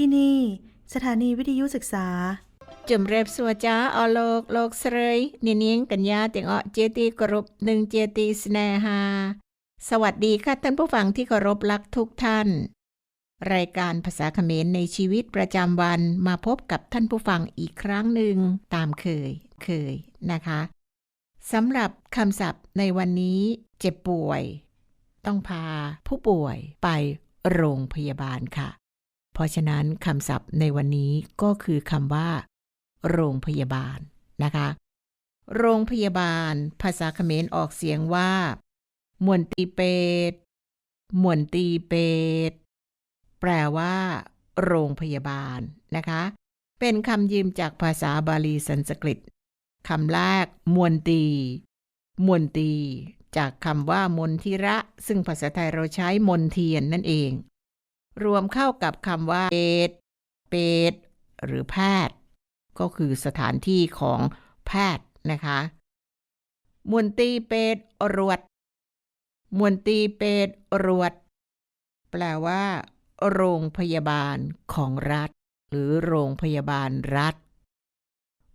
ที่นี่ สถานีวิทยุศึกษาจุ่มเรียบสัวจ้าอโลกโลกเสรยนียนเนียงกัญญาเตียงออเจตีกรุบหนึ่งเจตีสแนหา สวัสดีค่ะท่านผู้ฟังที่เคารพรักทุกท่าน รายการภาษาเขมรในชีวิตประจำวันมาพบกับท่านผู้ฟังอีกครั้งหนึ่งตามเคย เคยนะคะสำหรับคำศัพท์ในวันนี้เจ็บป่วย ต้องพาผู้ป่วยไปโรงพยาบาลค่ะ เพราะฉะนั้นคำศัพท์ในวันนี้ก็คือคำว่า โรงพยาบาลนะคะ โรงพยาบาล ภาษาเขมรออกเสียงว่ามวนตีเปตมวนตีเปตแปลว่า โรงพยาบาลนะคะ เป็นคำยืมจากภาษาบาลีสันสกฤตคำแรกมวนตี มวนตี จากคำว่ามนทิระ ซึ่งภาษาไทยเราใช้มนเทียนนั่นเอง รวมเข้ากับคำว่าเปตเปตหรือแพทย์ ก็คือสถานที่ของแพทย์นะคะมวนตีเปตรวดมวนตีเปตรวด แปลว่า โรงพยาบาลของรัฐ หรือโรงพยาบาลรัฐ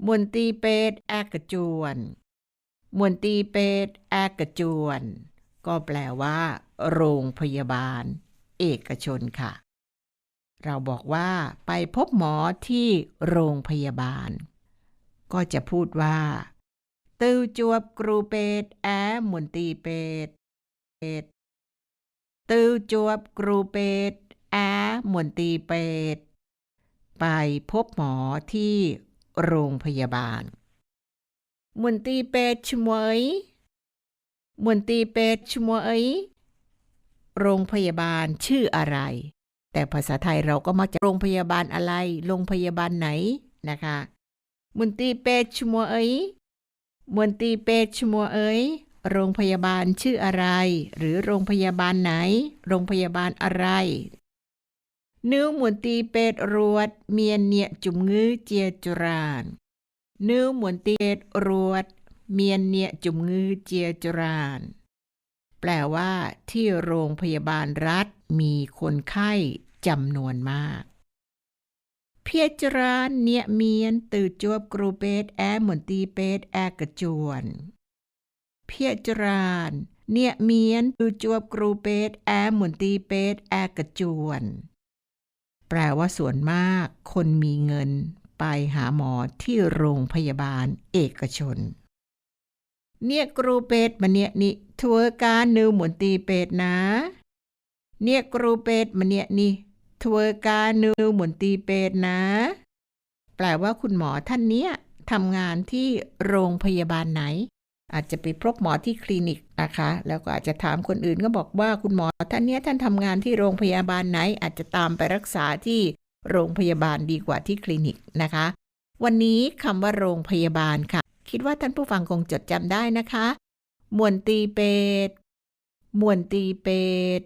มวนตีเปตแอกจวนมวนตีเปตแอกจวน ก็แปลว่า โรงพยาบาล เอกชนค่ะ เราบอกว่าไปพบหมอที่โรงพยาบาล ก็จะพูดว่า ตือจวบกรูเปตแอมุนตีเปตเปตตือจวบกรูเปตแอมุนตีเปตไปพบหมอที่โรงพยาบาล มุนตีเปตชมวยมุนตีเปตชมวยโรงพยาบาลชื่ออะไร แต่ภาษาไทยเราก็มักจะโรงพยาบาลอะไร โรงพยาบาลไหนนะคะมุนตีเปชชัวเอ๋ยมุนตีเปชชัวเอ๋ยโรงพยาบาลชื่ออะไร หรือโรงพยาบาลไหน โรงพยาบาลอะไรนิ้วมุนตีเป็ดรวด เมียนเนียจุมงื้อเจียจุรานนิ้วมุนตีเป็ดรวด เมียนเนียจุมงื้อเจียจุรานแปลว่า ที่โรงพยาบาลรัฐมีคนไข้ จำนวนมาก เพียจรานเนียเมียนตือจวบกรูเปตแอหมุนตีเปตแอกระจวน เพียจรานเนียเมียนตือจวบกรูเปตแอหมุนตีเปตแอกระจวน แปลว่าส่วนมากคนมีเงินไปหาหมอที่โรงพยาบาลเอกชน เนี่ยกรูเปตมาเนี่ยนี่ทัวการนิวหมุนตีเปตนะ เนี่ยกรูเปตมาเนี่ยนี่ ทวการนิวหมุนตีเปตนะ แปลว่าคุณหมอท่านเนี้ยทำงานที่โรงพยาบาลไหน อาจจะไปพบหมอที่คลินิกนะคะ แล้วก็อาจจะถามคนอื่นก็บอกว่าคุณหมอท่านเนี้ยท่านทำงานที่โรงพยาบาลไหน อาจจะตามไปรักษาที่โรงพยาบาลดีกว่าที่คลินิกนะคะ วันนี้คำว่าโรงพยาบาลค่ะ คิดว่าท่านผู้ฟังคงจดจำได้นะคะ มวนตีเปตมวนตีเปต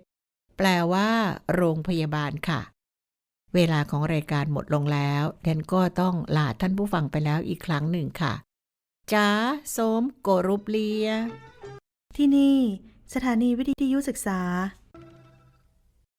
แปลว่า โรงพยาบาลค่ะ เวลาของรายการหมดลงแล้วแดนก็ต้องลาท่านผู้ฟังไปแล้วอีกครั้งหนึ่งค่ะจ้าโสมโกรุปเลีย ที่นี่ สถานีวิทยุศึกษา